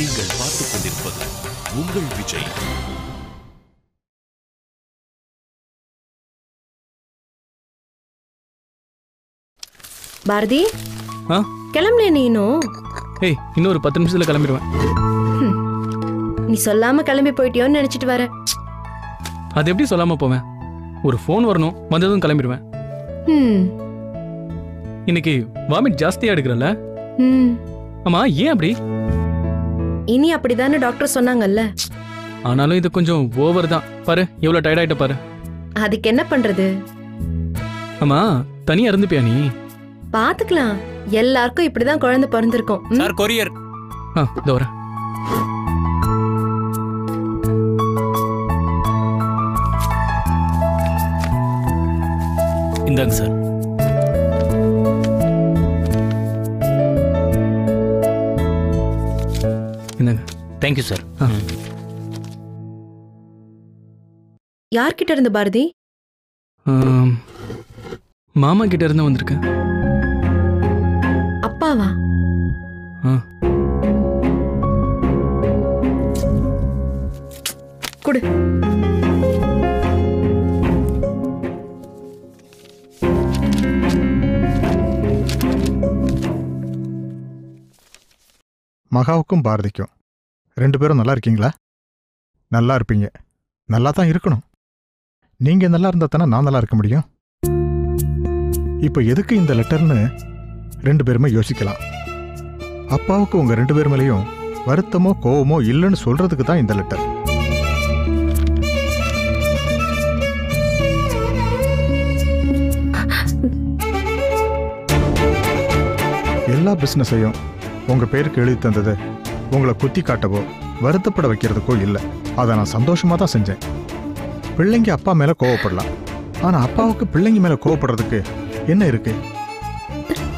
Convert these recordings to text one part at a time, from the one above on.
நீங்கள் பார்த்துக் கொண்டிருப்பது உங்கள் விஜய். பாரதி? ஆ? கிளம்பலையே நீனும் ஏய் இன்னும் ஒரு பத்து நிமிஷத்துல கிளம்பிடுவேன். நீ சொல்லாம கிளம்பி போயிட்டியோன்னு நினைச்சிட்டு வர. அது எப்படி சொல்லாம போவேன்? ஒரு ஃபோன் வரணும் வந்ததும் கிளம்பிடுவேன். ம் இன்னைக்கு வாமிட் ஜாஸ்தியா எடுக்கிறல்ல? ம் ஆமா ஏன் அப்படி? இனி அப்படிதானே டாக்டர் சொன்னாங்கல்ல? ஆனாலும் இது கொஞ்சம் ஓவர் தான். பாரு எவ்வளவு டயர்ட் ஆயிட்ட பாரு. அதுக்கு என்ன பண்றது? ஆமா தனியா இருந்துப்பியா நீ? பாத்துக்கலாம். எல்லாருக்கும் இப்படிதான் குழந்தை பிறந்திருக்கும். ம்? சார் கொரியர் ஆ இதோ வரேன். இந்தாங்க சார். தேங்க்யூ சார் ஆ. யார்கிட்ட இருந்து பாரதி? மாமா கிட்ட இருந்து வந்திருக்கேன். அப்பாவா? ஆ. குடு. மகாவுக்கும் பாரதிக்கும் ரெண்டு பேரும் நல்லா இருக்கீங்களா? நல்லா இருப்பீங்க. நல்லா தான் இருக்கணும். நீங்கள் நல்லா இருந்தால் தானே நான் நல்லா இருக்க முடியும்? இப்போ எதுக்கு இந்த லெட்டர்னு ரெண்டு பேருமே யோசிக்கலாம். அப்பாவுக்கு உங்கள் ரெண்டு பேர் மேலேயும் வருத்தமோ கோவமோ இல்லைன்னு சொல்கிறதுக்கு தான் இந்த லெட்டர். எல்லா பிஸ்னஸையும் உங்கள் பேருக்கு எழுதி தந்தது உங்களை குத்தி காட்டவோ வருத்தப்பட வைக்கிறதுக்கோ இல்லை. அதை நான் சந்தோஷமாக தான் செஞ்சேன். பிள்ளைங்க அப்பா மேலே கோவப்படலாம். ஆனால் அப்பாவுக்கு பிள்ளைங்க மேலே கோவப்படுறதுக்கு என்ன இருக்கு?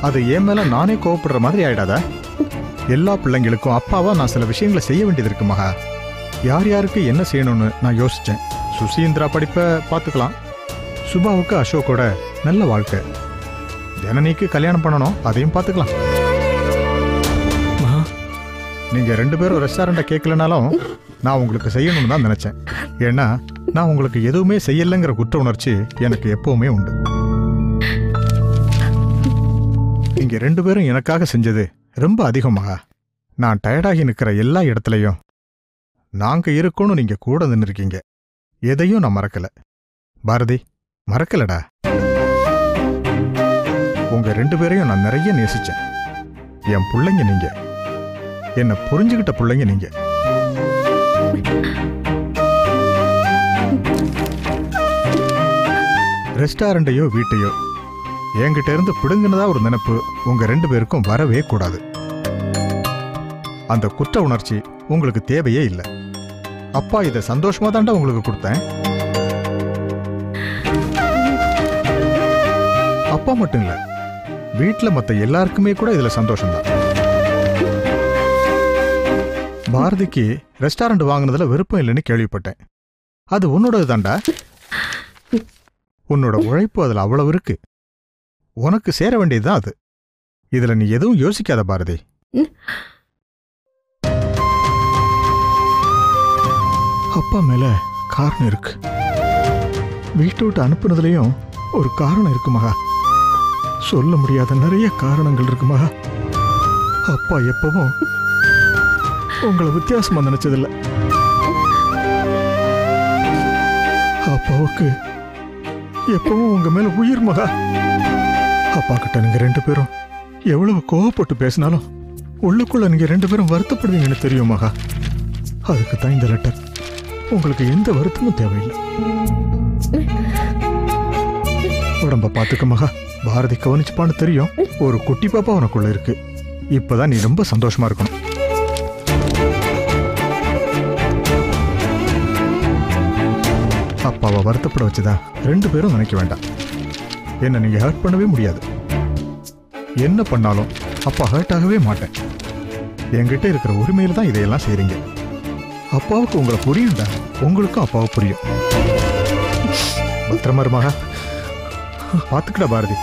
அது என் மேலே நானே கோவப்படுற மாதிரி ஆயிடாதா? எல்லா பிள்ளைங்களுக்கும் அப்பாவா நான் சில விஷயங்களை செய்ய வேண்டியது இருக்கு மகா. யார் யாருக்கு என்ன செய்யணும்னு நான் யோசித்தேன் சுசீந்திரா படிப்பை பார்த்துக்கலாம் சுபாவுக்கு அசோக்கோட நல்ல வாழ்க்கை. ஜனனிக்கு கல்யாணம் பண்ணணும் அதையும் பார்த்துக்கலாம் நீங்க ரெண்டு பேரும் ரெஸ்டாரண்ட்டை கேட்கலனாலும் நான் உங்களுக்கு செய்யணும்னு தான் நினைச்சேன். ஏன்னா நான் உங்களுக்கு எதுவுமே செய்யலைங்கிற குற்ற உணர்ச்சி எனக்கு எப்பவுமே உண்டு. நீங்க ரெண்டு பேரும் எனக்காக செஞ்சது ரொம்ப அதிகமாக நான் டயர்டாகி நிற்கிற எல்லா இடத்துலையும் நாங்க இருக்கோன்னு நீங்க கூட நின்னுருக்கீங்க. எதையும் நான் மறக்கல. பாரதி மறக்கலடா. உங்க ரெண்டு பேரையும் நான் நிறைய நேசிச்சேன். என் பிள்ளைங்க நீங்க. என்ன புரிஞ்சுக்கிட்ட பிள்ளைங்க நீங்க. ரெஸ்டாரண்டையோ வீட்டையோ என்கிட்ட இருந்து பிடுங்கினதா ஒரு நினைப்பு உங்க ரெண்டு பேருக்கும் வரவே கூடாது. அந்த குற்ற உணர்ச்சி உங்களுக்கு தேவையே இல்லை. அப்பா இதை சந்தோஷமா தாண்டா உங்களுக்கு கொடுத்தேன்? அப்பா மட்டும் இல்லை வீட்டில் மற்ற எல்லாருக்குமே கூட இதில் சந்தோஷம்தான். பாரதிக்கு ரெஸ்டாரண்ட் வாங்கினதுல விருப்பம் இல்லைன்னு கேள்விப்பட்டேன். அது உன்னோடது தாண்டா உன்னோட உழைப்பு அதுல அவ்வளவு இருக்கு. உனக்கு சேர வேண்டியதுதான் அது. இதுல நீ எதுவும் யோசிக்காத பாரதி. அப்பா மேல காரணம் இருக்கு. வீட்டை விட்டு அனுப்புனதுலயும் ஒரு காரணம் இருக்கு மகா. சொல்ல முடியாத நிறைய காரணங்கள் இருக்கு மகா. அப்பா எப்பவும் உங்களை வித்தியாசமா நினைச்சதில்ல. அப்பாவுக்கு எப்பவும் உங்க மேல உயிர் மகா. அப்பா கிட்ட நீங்க ரெண்டு பேரும் எவ்வளவு கோவப்பட்டு பேசினாலும் உள்ளுக்குள்ள நீங்க ரெண்டு பேரும் வருத்தப்படுவீங்கன்னு தெரியும் மகா. அதுக்கு தான் இந்த லெட்டர் உங்களுக்கு எந்த வருத்தமும் தேவையில்லை. உடம்ப பாத்துக்க மகா. பாரதி கவனிச்சுப்பான்னு தெரியும். ஒரு குட்டி பாப்பா உனக்குள்ள இருக்கு. இப்பதான் நீ ரொம்ப சந்தோஷமா இருக்கணும். அப்பாவை வருத்தப்பட வச்சுதான் ரெண்டு பேரும் நினைக்க வேண்டாம். என்ன நீங்க ஹர்ட் பண்ணவே முடியாது. என்ன பண்ணாலும் அப்பா ஹர்ட் ஆகவே மாட்டேன். என்கிட்ட இருக்கிற உரிமையில தான் இதையெல்லாம் செய்யறீங்க அப்பாவுக்கு உங்களை புரியும்டா. உங்களுக்கும் அப்பாவை புரியும். பத்திரமா இருமாக பாத்துக்கடா பாரதி.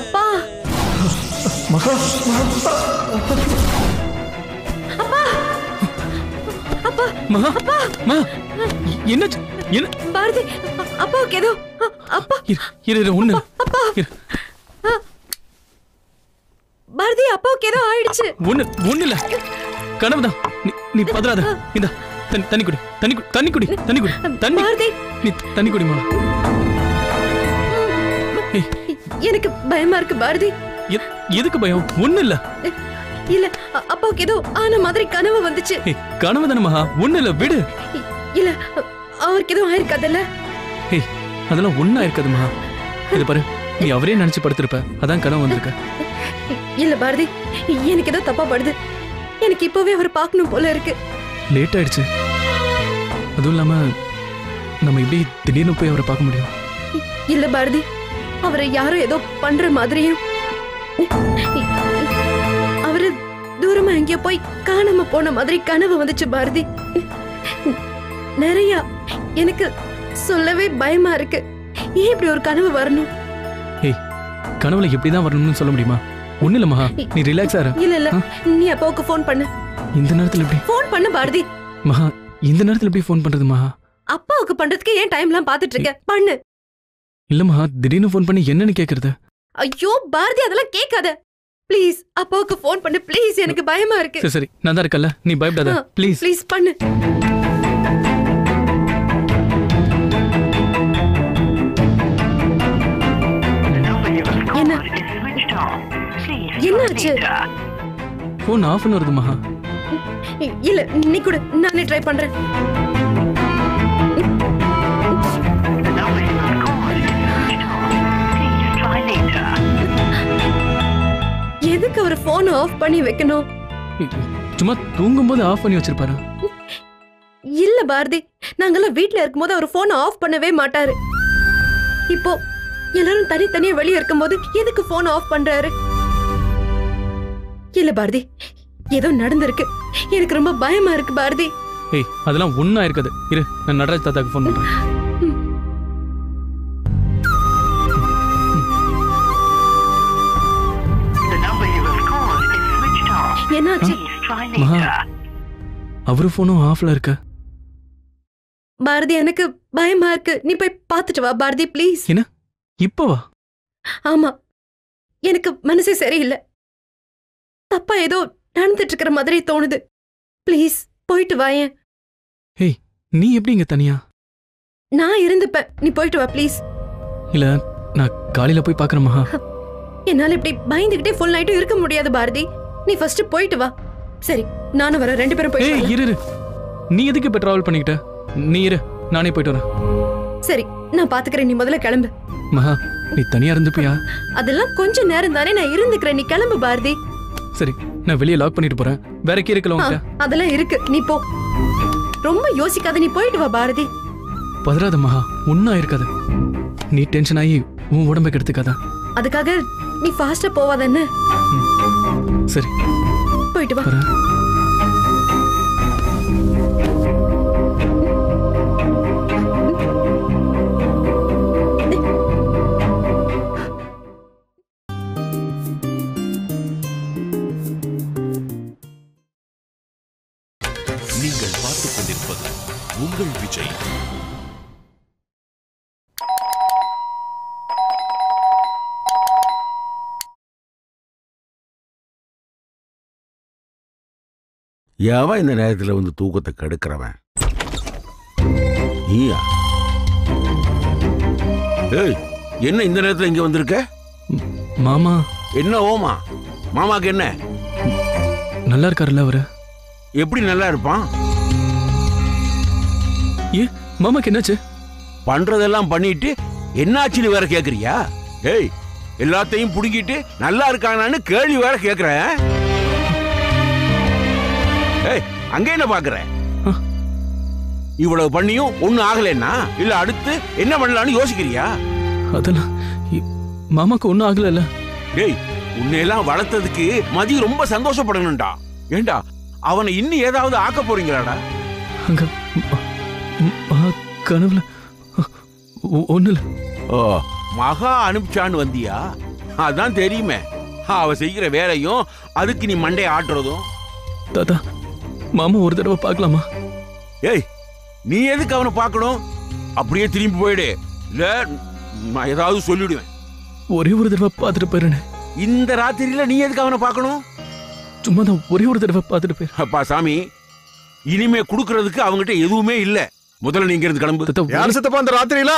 அப்பா. மகா மகா மா. என்னாச்சு? என்ன? பாரதி அப்பாவுக்கு ஏதோ அப்பா. இரு இரு ஒண்ணு அப்பா இரு. பாரதி அப்பாவுக்கு ஏதோ ஆயிடுச்சு. ஒண்ணு ஒண்ணு இல்ல. கனவுதான். நீ பதறாத. இந்த தண்ணி குடி தண்ணி குடி தண்ணி குடி தண்ணி குடி தண்ணி நீ தண்ணி குடிமா. எனக்கு பயமா இருக்கு பாரதி. எதுக்கு பயம்? ஒண்ணு இல்ல இல்ல அப்பாவுக்கு ஏதோ ஆன மாதிரி கனவு வந்துச்சு. கனவு தானே மகா? ஒண்ணு இல்ல விடு இல்ல அவருக்கு எதுவும் ஆயிருக்காதுல்ல? அதெல்லாம் ஒண்ணா இருக்காது மகா. இது பாரு நீ அவரே நினைச்சு படுத்திருப்ப. அதான் கனவு வந்திருக்க. இல்ல பாரதி எனக்கு ஏதோ தப்பா படுது. எனக்கு இப்பவே அவர் பார்க்கணும் போல இருக்கு. லேட் ஆயிடுச்சு. அதுவும் இல்லாம நம்ம எப்படி திடீர்னு போய் அவரை பார்க்க முடியும்? இல்ல பாரதி அவரை யாரோ ஏதோ பண்ற மாதிரியும். அவரு தூரமா எங்கேயோ போய் காணாம போன மாதிரி கனவு வந்துச்சு பாரதி. நிறைய எனக்கு சொல்லவே பயமா இருக்கு. ஏன் இப்படி ஒரு கனவு வரணும்? ஏய் கனவுல எப்படிதான் வரணும்னு சொல்ல முடியுமா? ஒண்ணு இல்ல மகா. நீ ரிலாக்ஸா இரு. இல்ல இல்ல. நீ அப்பாவுக்கு ஃபோன் பண்ணு. இந்த நேரத்துல எப்படி? ஃபோன் பண்ணு பாரதி. மகா இந்த நேரத்துல எப்படி ஃபோன் பண்றது மகா? அப்பாவுக்கு பண்றதுக்கு ஏன் டைம்லாம் பாத்துட்டு இருக்க? பண்ணு. இல்ல மகா திடீர்னு ஃபோன் பண்ணி என்னன்னு கேக்குறது? ஐயோ பாரதி அதெல்லாம் கேட்காத. ப்ளீஸ் அப்பாவுக்கு ஃபோன் பண்ணு. ப்ளீஸ் எனக்கு பயமா இருக்கு. சரி சரி நான் தான் இருக்கல்ல நீ பயப்படாத. ப்ளீஸ் ப்ளீஸ் பண்ணு. என்ன? என்னாச்சு? ஃபோன் ஆஃப்னு வருது மகா. இல்ல நீ கூட நானே ட்ரை பண்றேன். அவர் போன் ஆஃப் பண்ணி வைக்கணும். சும்மா தூங்கும்போது ஆஃப் பண்ணி வச்சிருப்பாரு? இல்ல பாரதி நாங்கெல்லாம் வீட்ல இருக்கும்போது அவர் போன் ஆஃப் பண்ணவே மாட்டாரு. இப்போ எல்லாரும் தனித்தனியா வெளியே இருக்கும்போது எதுக்கு போன் ஆஃப் பண்றாரு? இல்ல பாரதி ஏதோ நடந்திருக்கு. எனக்கு ரொம்ப பயமா இருக்கு பாரதி. ஏய் அதெல்லாம் ஒண்ணா இருக்காது. இரு நான் நடராஜ் தாத்தாக்கு ஃபோன் பண்றேன். என்னாச்சு? மகா அவரு ஃபோனும் ஆஃப்ல இருக்க. பாரதி எனக்கு பயமா இருக்கு. நீ போய் பார்த்துட்டு வா பாரதி ப்ளீஸ் இப்பவா ஆமா. எனக்கு மனசே சரியில்லை. தப்பா ஏதோ நடந்துட்டு இருக்கிற மாதிரி தோணுது. ப்ளீஸ் போயிட்டு வாயேன் நீ எப்படி இங்க தனியா? நான் இருந்துப்பேன். நீ போயிட்டு வா ப்ளீஸ் இல்ல நான் காலையில போய் பாக்குறேன் மகா. என்னால இப்படி பயந்துகிட்டே ஃபுல் நைட்டும் இருக்க முடியாது பாரதி. நீ ஃபர்ஸ்ட் போயிட்டு வா. சரி நானும் வரேன். ரெண்டு பேரும் ஏய் வரலாம். இரு இரு. நீ எதுக்கு இப்ப டிராவல் பண்ணிக்கிட்ட? நீ இரு நானே போயிட்டு வரேன். சரி நான் பாத்துக்கிறேன். நீ முதல்ல கிளம்பு. மகா நீ தனியா இருந்துப்பியா? அதெல்லாம் கொஞ்ச நேரம் தானே நான் இருந்துக்கிறேன். நீ கிளம்பு பாரதி. சரி நான் வெளியே லாக் பண்ணிட்டு போறேன். வேற கீ இருக்கல ஆ, அதெல்லாம் இருக்கு. நீ போ. ரொம்ப யோசிக்காத நீ போயிட்டு வா பாரதி. பதறாத மகா ஒன்னா இருக்காது. நீ டென்ஷன் ஆகி உன் உடம்பை கெடுத்துக்காத. அதுக்காக நீ ஃபாஸ்டா போவாத என்ன? சரி. போயிட்டு வா. எவன் இந்த நேரத்துல வந்து தூக்கத்தை கெடுக்கிறவன்? நீயா? ஏய் என்ன இந்த நேரத்துல இங்க வந்திருக்க? மாமா. என்ன ஓமா? மாமாக்கு என்ன? நல்லா இருக்காருல்ல அவரு? எப்படி நல்லா இருப்பான்? ஏ மாமாக்கு என்னாச்சு? பண்றதெல்லாம் பண்ணிட்டு என்னாச்சுன்னு வேற கேக்குறியா? ஏய் எல்லாத்தையும் புடுங்கிட்டு நல்லா இருக்கானான்னு கேள்வி வேற கேக்குறேன். ஏய் அங்க என்ன பாக்குற. இவ்வளவு பண்ணியும் ஒண்ணும் ஆகலைன்னா? இல்ல அடுத்து என்ன பண்ணலாம்னு யோசிக்கிறியா? அதெல்லாம் மாமாக்கு ஒன்றும் ஆகலைல்ல? டேய் உன்னையெல்லாம் வளர்த்ததுக்கு மதி ரொம்ப சந்தோஷப்படணும்டா. ஏண்டா அவனை இன்னும் ஏதாவது ஆக்க போறீங்களாடா? அங்க கனவுல ஒ- ஒண்ணும் இல்ல ஓ மகா அனுப்பிச்சான்னு வந்தியா? அதான் தெரியுமே. அவ செய்கிற வேலையும் அதுக்கு நீ மண்டைய ஆட்டுறதும். தாத்தா மாமா ஒரு தடவை பார்க்கலாமா? ஏய் நீ எதுக்கு அவனை பார்க்கணும்? அப்படியே திரும்பி போயிடு. இல்ல நான் ஏதாவது சொல்லிடுவேன். ஒரே ஒரு தடவை பார்த்துட்டு போயிடுறேன். இந்த ராத்திரியில நீ எதுக்கு அவனை பார்க்கணும்? சும்மா தான் ஒரே ஒரு தடவை பார்த்துட்டு போயிடுறேன் அப்பா சாமி இனிமே குடுக்கறதுக்கு அவங்ககிட்ட எதுவுமே இல்ல. முதல்ல நீங்க இருந்து கிளம்பு. யார் சித்தப்பா அந்த ராத்திரியில?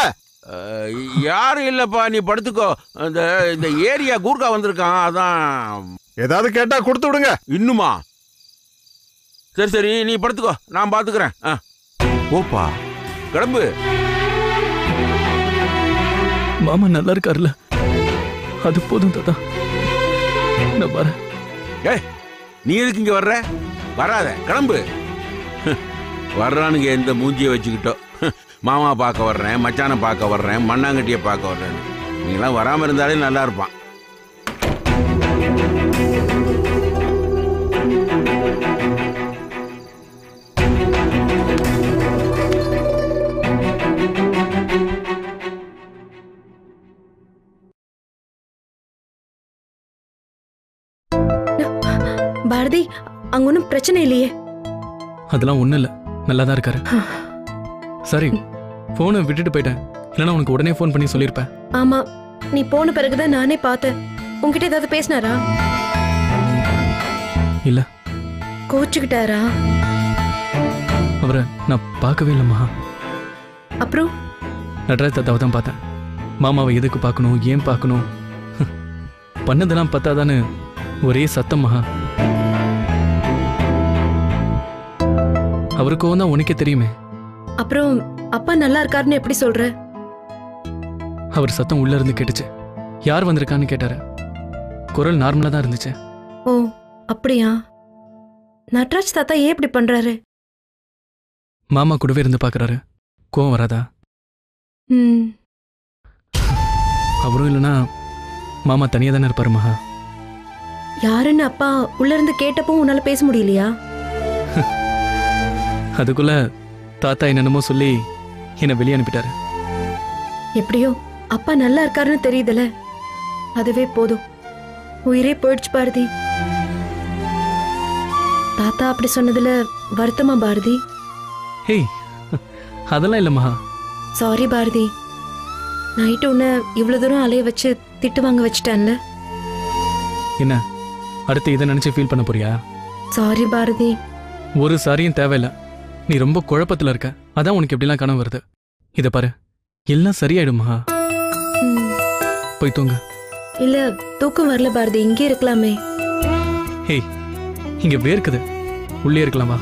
யாரும் இல்லப்பா நீ படுத்துக்கோ. இந்த இந்த ஏரியா கூர்க்கா வந்திருக்கான் அதான். ஏதாவது கேட்டா கொடுத்து விடுங்க. இன்னுமா? சரி சரி நீ படுத்துக்கோ. நான் பாத்துக்கிறேன். ஆ. ஓப்பா கிளம்பு. மாமா நல்லா இருக்காருல்ல? அது போதும் தாத்தா. நான் வரேன். ஏய் நீ எதுக்கு இங்க வர்ற? வராத கிளம்பு. வர்றானுங்க எந்த மூஞ்சியை வச்சுக்கிட்டோ. மாமா பார்க்க வர்றேன் மச்சானை பார்க்க வர்றேன் மண்ணாங்கட்டியை பார்க்க வர்றேன் நீங்களாம் வராம இருந்தாலே நல்லா இருப்பான். பாரதி அங்க ஒன்றும் பிரச்சனை இல்லையே. அதெல்லாம் ஒண்ணும் இல்ல. நல்லா தான் இருக்காரு சரி போனை விட்டுட்டு போயிட்டேன். இல்லைன்னா உனக்கு உடனே ஃபோன் பண்ணி சொல்லியிருப்பேன். ஆமா நீ போன பிறகுதான் நானே பார்த்தேன். உன்கிட்ட ஏதாவது பேசினாரா? இல்ல. கோச்சுக்கிட்டாரா? அவரை நான் பார்க்கவே இல்லைம்மா அப்புறம்? நடராஜ் தாத்தாவை தான் பார்த்தேன். மாமாவை எதுக்கு பார்க்கணும் ஏன் பார்க்கணும்? பண்ணதெல்லாம் பத்தாதான்னு ஒரே சத்தம் மகா. அவருக்கும் தான் உனக்கே தெரியுமே. அப்புறம் அப்பா நல்லா இருக்காருன்னு எப்படி சொல்ற? அவர் சத்தம் உள்ள இருந்து கேட்டுச்சு. யார் வந்திருக்கான்னு கேட்டாரு. குரல் நார்மலா தான் இருந்துச்சு. ஓ அப்படியா? நட்ராஜ் தாத்தா ஏன் இப்படி பண்றாரு? மாமா கூடவே இருந்து பார்க்கறாரு கோவம் வராதா? ம். அவரும் இல்லைன்னா மாமா தனியா தானே இருப்பாரு மகா? யாருன்னு அப்பா உள்ள இருந்து கேட்டப்போ உன்னால பேச முடியலையா? அதுக்குள்ள தாத்தா என்னென்னமோ சொல்லி என்னை வெளியே அனுப்பிட்டாரு. எப்படியோ அப்பா நல்லா இருக்காருன்னு தெரியுதுல. அதுவே போதும். உயிரே போயிடுச்சு பாரதி. தாத்தா அப்படி சொன்னதுல வருத்தமா பாரதி? ஹேய் அதெல்லாம் இல்லை மகா சாரி பாரதி. நைட்டு உன்னை இவ்வளவு தூரம் அலைய வச்சு திட்டு வாங்க வச்சிட்டேன்ல. என்ன அடுத்து இதை நினைச்சு ஃபீல் பண்ண போறியா? சாரி பாரதி. ஒரு சாரியும் தேவையில்ல. நீ ரொம்ப குழப்பத்துல இருக்க. அதான் உனக்கு எப்படிலாம் கனவு வருது. இத பாரு. எல்லாம் சரியாயிடும் போய் தூங்க. இல்ல தூக்கம் வரல பாரதி. இங்கே இருக்கலாமே. ஹேய் இங்க வேர்க்குது. உள்ளே இருக்கலாம் வா.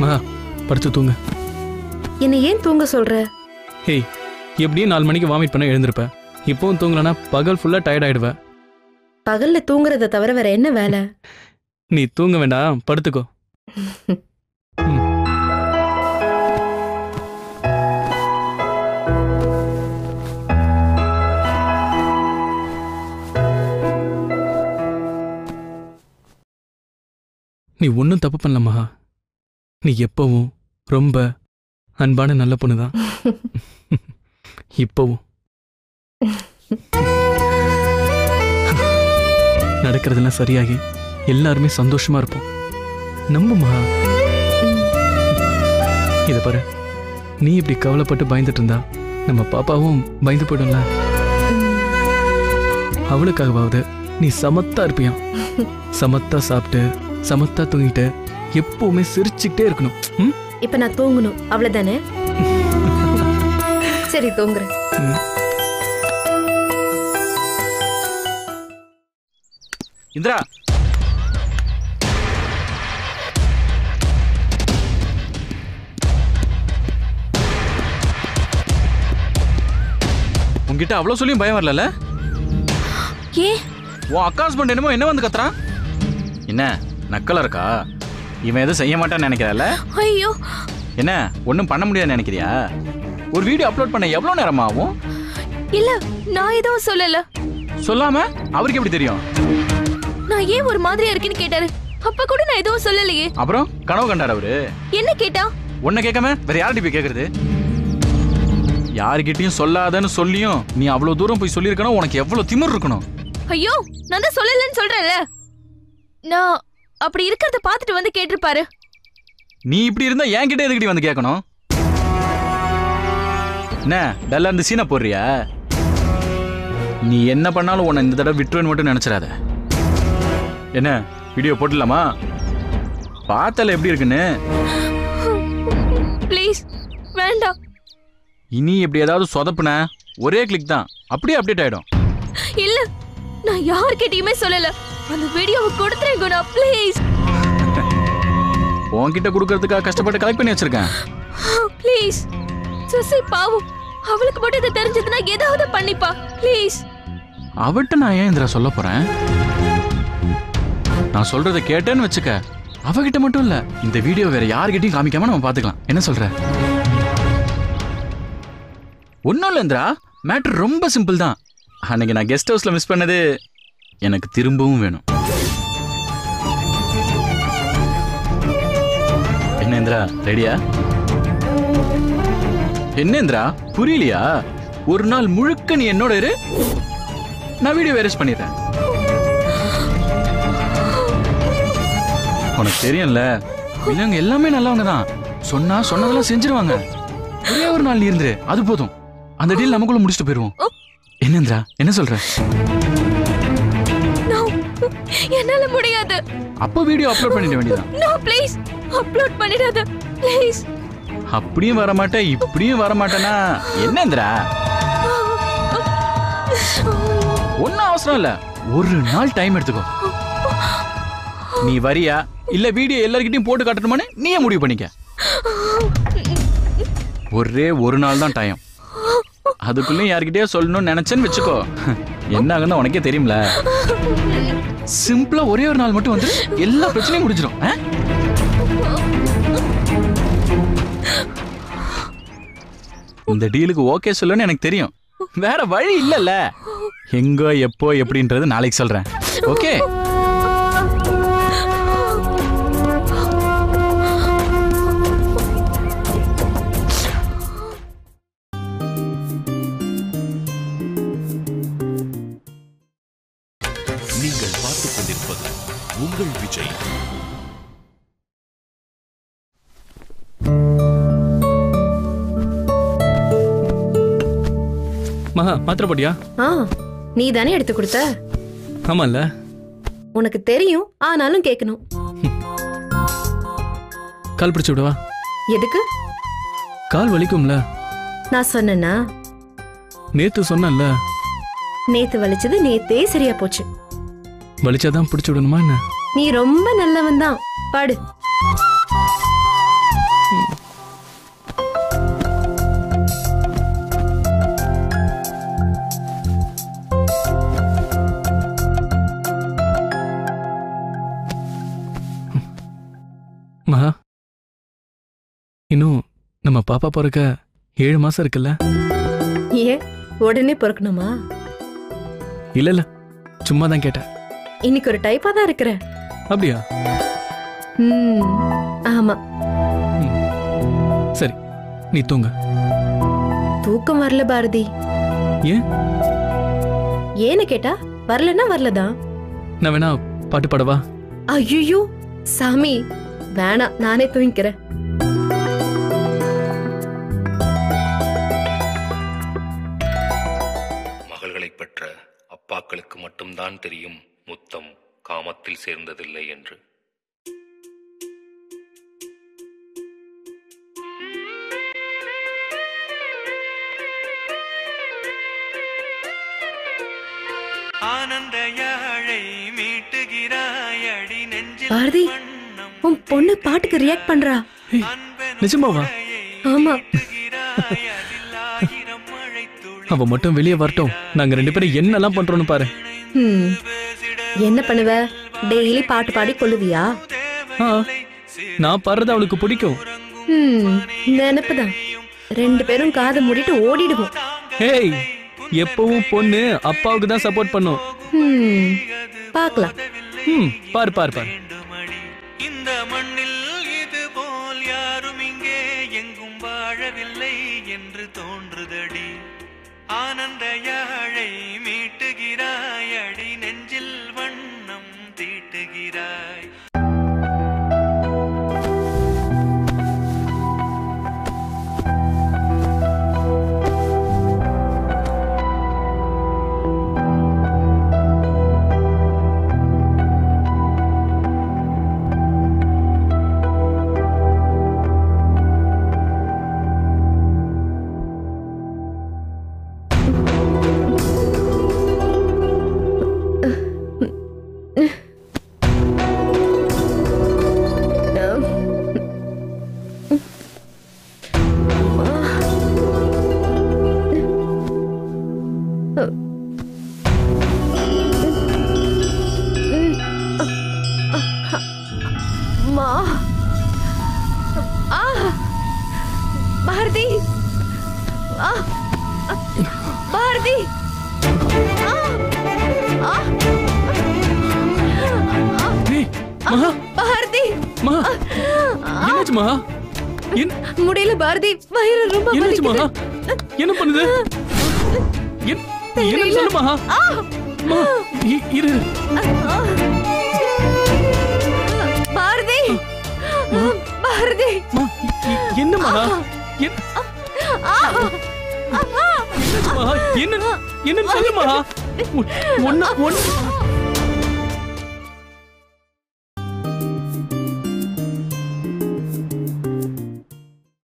ம், படுத்து தூங்க. என்னை ஏன் தூங்க சொல்ற? ஹேய் எப்படியும் நாலு மணிக்கு வாமிட் பண்ண எழுந்திருப்ப. இப்போவும் தூங்கலனா பகல் ஃபுல்லா டயர்ட் ஆயிடுவ. பகல்ல தூங்குறத தவிர வேற என்ன வேலை? நீ தூங்க வேண்டாம் படுத்துக்கோ. ம். நீ ஒன்றும் தப்பு பண்ணல மகா. நீ எப்பவும் ரொம்ப அன்பான நல்ல பொண்ணு தான் இப்பவும். நடக்கிறதெல்லாம் சரியாகி எல்லாருமே சந்தோஷமா இருப்போம். நம்பு மகா ம், இத பாரு நீ இப்படி கவலைப்பட்டு பயந்துட்டு இருந்தா நம்ம பாப்பாவும் பயந்து போயிடும்ல. அவளுக்காகவாவது நீ சமத்தா இருப்பியாம். சமத்தா சாப்பிட்டு சமத்தா தூங்கிட்டு எப்பவுமே சிரிச்சுக்கிட்டே இருக்கணும்? இப்ப நான் தூங்கணும். அவ்வளவுதானே? சரி தூங்குறேன். இந்திரா. உன்கிட்ட அவ்வளவு சொல்லியும் பயம் வரல ஏன்? உன் அக்கா ஹஸ்பண்ட் என்னமோ என்ன வந்து கத்துறான்? என்ன நக்கலா இருக்கா? இவன் எதுவும் செய்ய மாட்டான்னு நினைக்கிறல்ல ஐயோ. என்ன ஒன்றும் பண்ண முடியாதுன்னு நினைக்கிறியா? ஒரு வீடியோ அப்லோட் பண்ண எவ்வளோ நேரம் ஆகும்? இல்ல நான் எதுவும் சொல்லல. சொல்லாம அவருக்கு எப்படி தெரியும்? நான் ஏன் ஒரு மாதிரியா இருக்கேன்னு கேட்டாரு. அப்ப கூட நான் எதுவும் சொல்லலையே. அப்புறம் கனவு கண்டார் அவரு. என்ன கேட்டா? உன்னை கேட்காம வேற யார்கிட்ட போய் கேட்கறது யாருக்கிட்டையும் சொல்லாதன்னு சொல்லியும் நீ அவ்வளவு தூரம் போய் சொல்லியிருக்கணும் உனக்கு எவ்வளவு திமிர் இருக்கணும்? ஐயோ நான் தான் சொல்லலன்னு சொல்றேன்ல. நான் அப்படி இருக்கிறத பார்த்துட்டு வந்து கேட்டிருப்பாரு. நீ இப்படி இருந்தா என்கிட்ட எதுக்கிட்ட வந்து கேட்கணும்? என்ன டல்லா இருந்து சீனை போடுறியா? நீ என்ன பண்ணாலும் உன்னை இந்த தடவை விட்டுருன்னு மட்டும் நினைச்சிடாத. என்ன வீடியோ போட்டுடலாமா? பார்த்தல எப்படி இருக்குன்னு? ப்ளீஸ் வேண்டாம். இனி இப்படி ஏதாவது சொதப்புன ஒரே கிளிக் தான். அப்படியே அப்டேட் ஆயிடும். இல்ல நான் யார்கிட்டயுமே சொல்லல. அந்த வீடியோவை கொடுத்துறேன் குணா ப்ளீஸ் உன்கிட்ட கொடுக்கறதுக்காக கஷ்டப்பட்டு கலெக்ட் பண்ணி வச்சிருக்கேன். ப்ளீஸ் சுசி பாவம். அவளுக்கு மட்டும் இது தெரிஞ்சதுன்னா ஏதாவது பண்ணிப்பா. ப்ளீஸ் அவட்ட நான் ஏன் இந்திரா சொல்ல போறேன்? நான் சொல்றத கேட்டேன்னு வச்சுக்க அவகிட்ட மட்டும் இல்ல இந்த வீடியோ வேற யார்கிட்டயும் காமிக்காம நம்ம பாத்துக்கலாம் என்ன சொல்ற? ஒன்றும் இல்லை இந்திரா. மேட்ரு ரொம்ப சிம்பிள் தான். அன்னைக்கு நான் கெஸ்ட் ஹவுஸ்ல மிஸ் பண்ணது எனக்கு திரும்பவும் வேணும். என்ன இந்திரா ரெடியா என்ன இந்திரா புரியலையா? ஒரு நாள் முழுக்க நீ என்னோட இரு. நான் வீடியோ வேரேஜ் பண்ணிடுறேன். உனக்கு தெரியும்ல இல்லைங்க எல்லாமே நல்லவங்க தான் சொன்னா சொன்னதெல்லாம் செஞ்சிருவாங்க. ஒரே ஒரு நாள் நீ இருந்துரு அது போதும். அந்த டீல் நமக்குள்ள முடிச்சுட்டு போயிருவோம் என்ன இந்திரா என்ன சொல்ற? என்னால முடியாது. அப்போ வீடியோ அப்லோட் பண்ணிட வேண்டியதான் நோ ப்ளீஸ் அப்லோட் பண்ணிடாத ப்ளீஸ் அப்படியும் வர மாட்டேன் இப்படியும் வர மாட்டேனா என்ன இந்திரா ஒன்னும் அவசரம் இல்ல. ஒரு நாள் டைம் எடுத்துக்கோ. நீ வரியா? இல்ல வீடியோ எல்லார்கிட்டயும் போட்டு காட்டணுமான்னு நீயே முடிவு பண்ணிக்க. ஒரே ஒரு நாள் தான் டைம் அதுக்குள்ளயும் யார்கிட்டயோ சொல்லணும்னு நினைச்சேன்னு வச்சுக்கோ. என்ன ஆகுன்னு உனக்கே தெரியும்ல. சிம்பிளா ஒரே ஒரு நாள் மட்டும் வந்து எல்லா பிரச்சனையும் முடிஞ்சிடும் இந்த டீலுக்கு ஓகே சொல்லுன்னு எனக்கு தெரியும். வேற வழி இல்லல்ல. எங்க எப்போ எப்படின்றது நாளைக்கு சொல்றேன். ஓகே? மாத்திரை போட்டியா? ஆ நீ தானே எடுத்து கொடுத்த? ஆமால்ல. உனக்கு தெரியும் ஆனாலும் கேட்கணும் கால் பிடிச்சு விடவா எதுக்கு? கால் வலிக்கும்ல. நான் சொன்னேன்னா? நேத்து சொன்னேன்ல. நேத்து வலிச்சது நேத்தே சரியா போச்சு. வலிச்சாதான் பிடிச்சு விடணுமா என்ன? நீ ரொம்ப நல்லவன் தான் பாடு. நம்ம பாப்பா பிறக்க ஏழு மாசம் இருக்குல்ல? ஏன் உடனே பொறுக்கணுமா? இல்ல இல்ல சும்மா தான் கேட்டேன். இன்னைக்கு ஒரு டைப்பா தான் இருக்கிற. அப்படியா? ம் ஆமா. சரி நீ தூங்க. தூக்கம் வரல பாரதி. ஏன்? ஏன்னு கேட்டா வரலன்னா வரலதான். நான் வேணா பாட்டு பாடவா? ஐயோ சாமி வேணாம் நானே தூங்கிக்கிறேன். அப்பாக்களுக்கு மட்டும்தான் தெரியும் முத்தம் காமத்தில் சேர்ந்ததில்லை என்று. ஆனந்த யாழை மீட்டுகிறாய் அடி நெஞ்சில் பாரதி உன் பொண்ணு பாட்டுக்கு ரியாக்ட் பண்றா. நிஜமாவா? ஆமா. அவ மட்டும் வெளியே வரட்டும். நாங்க ரெண்டு பேரும் என்னெல்லாம் பண்றோம்னு பாரு. ம் என்ன பண்ணுவ? டெய்லி பாட்டு பாடி கொள்ளுவியா ஆ நான் பாடுறது அவளுக்கு பிடிக்கும். நினைப்புதான். ரெண்டு பேரும் காதை மூடிட்டு ஓடிடுவோம். ஹேய் எப்பவும் பொண்ணு அப்பாவுக்கு தான் சப்போர்ட் பண்ணும். பார்க்கலாம் ம் பாரு பாரு பாரு. இந்த மண்ணில் இது போல் யாரும் இங்கே எங்கும் வாழவில்லை என்று தோன்றுதடி. ஆனந்த யாழை மீட்டுகிறாய் அடி நெஞ்சில் வண்ணம் தீட்டுகிறாய். பாரதி! பாரதி! என்னாச்சு மகா? முடியல பாரதி. வயிறு ரொம்ப என்னாச்சு மகா. என்ன பண்ணுது? என்- என்ன. சொல்லு மகா? இரு. பாரதி! பாரதி! இ- என்ன என்ன என்ன சொல்லு மகா. ஒன்னு ஒன்னு